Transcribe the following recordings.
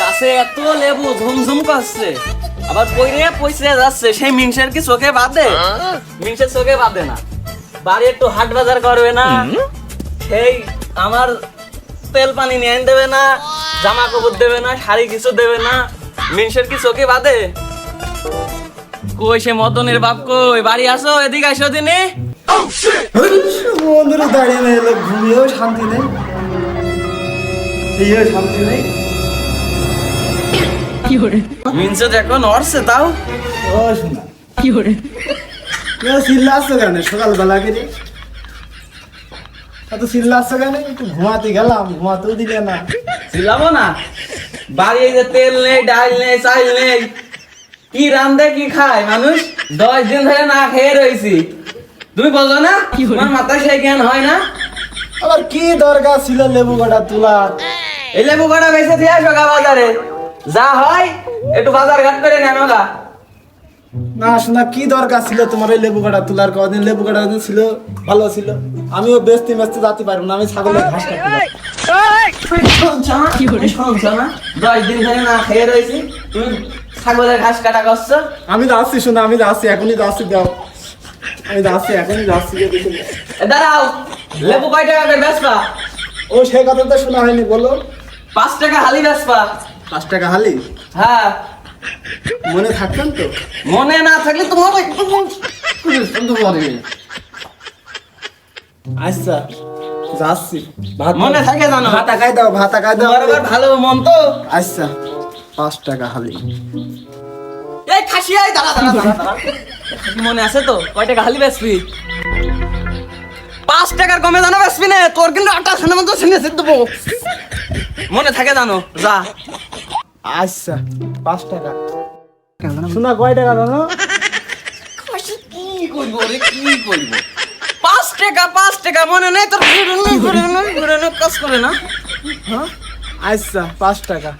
গাছে এত লেবু ঝুমঝুম করছে। আবার পইরে পয়সে যাচ্ছে সেই মিনসের কি চোখে বাঁধে? মিনসের চোখে বাঁধে না। বাড়ি একটু হাট বাজার করবে না। সেই আমার তেল পানি নিয়ে দেবে না জামা কাপড় দেবে না শাড়ি কিছু দেবে না। মিনসের কি চোখে বাঁধে? কই সে মদনের বাপ কই? বাড়ি আসো এদিকে আসো দিনে। বন্ধুরা দাঁড়িয়ে নেই ঘুমিয়েও শান্তি নেই। এইও শান্তি নেই। মিনসে তাও। ও শোনা কেন? সকালবেলা করে এত কেন? একটু ঘুমাতে গেলাম ঘুমাতেও দিলে না। চিল্লাবো না? বাড়ি যে তেল নেই ডাল নেই চাল নেই কি রান্ধে কি খায় মানুষ? দশ দিন ধরে না খেয়ে রয়েছি। তুমি বলছো না? তোমার মাথায় সেই জ্ঞান হয় না? আবার কি দরকার ছিল লেবু কাটা তোলার? এই লেবু কটা বেঁচে দিয়ে আসো বাজারে? যা হয় একটু বাজার ঘাট করে নেন গা না শোনা কি দরকার ছিল তোমার এই লেবু কাটা? তোলার কদিন লেবু কাটা কদিন ছিল ভালো ছিল। আমিও বেচতে বেচতে যেতে পারব না আমি ছাগলের ঘাস কাটতে? দশ দিন ধরে না খেয়ে রয়েছি। তুমি ছাগলের ঘাস কাটা করছ? আমি যাচ্ছি শোনা আমি যাচ্ছি এখনই যাচ্ছি দাও। আমি যাচ্ছি এখনই যাচ্ছি দাঁড়াও লেবু কয় টাকা করে বেচবা? ও সেই কথা তো শোনা হয়নি বলো। পাঁচ টাকা হালি বেচবা। পাঁচ টাকা হালি? হ্যাঁ। মনে থাকবেন তো? মনে না থাকলে তোমার একটু আচ্ছা যাচ্ছি। ভাত মনে থাকে জানো? ভাত আকাই দাও ভাত আকাই দাও। তোমার আবার ভালো মন তো? আচ্ছা পাঁচ টাকা হালি। এই খাসি আই দাঁড়া দাঁড়া দাঁড়া। মনে আছে তো? কয় টাকা হালি বেচবি? পাঁচ টাকার কমে জানো বেচবি না? তোর কিন্তু আটা সেনের মতো শুনে দেবো। মনে থাকে জানো? যা। আচ্ছা পাঁচ টাকা। শোনা কয় টাকা জানো? কি? করব রে কি করব? পাঁচ টাকা পাঁচ টাকা মনে নেই তোর ঘুরে নে, ঘুরে নে, ঘুরে নে, কাজ করে না। হ্যাঁ? আচ্ছা পাঁচ টাকা।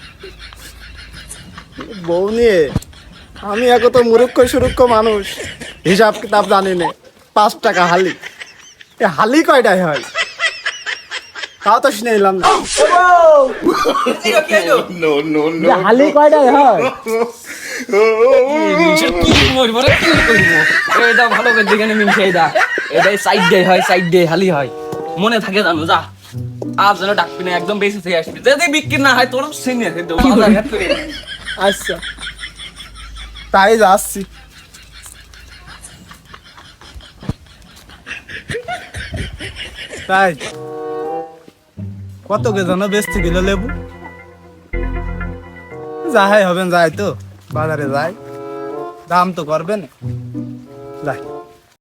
বউ নিয়ে আমি এক তো মুরুক্ষ সুরুক্ষ মানুষ। হিসাব কিতাব জানি না পাঁচ টাকা হালি। এ হালি কয়টাই হয়? তাও তো শুনে এলাম না। হলো, কি হলো? এ হালি কয়টাই হয়? কি করব রে? কি করব এটা ভালো করে দেখে নে মিনসে এটা এটাই সাইড ডে হয় সাইড ডে হালি হয়। মনে থাকে জানো যা। আর যেন ডাকবি না একদম বেশি থেকে আসবি। যদি বিক্রি না হয় তোর করে আচ্ছা। তাই যাচ্ছি। তাই। কত কে জানো বেচতে গেল লেবু? যাহাই হবেন যাই তো, বাজারে যাই। দাম তো করবেন। যাই।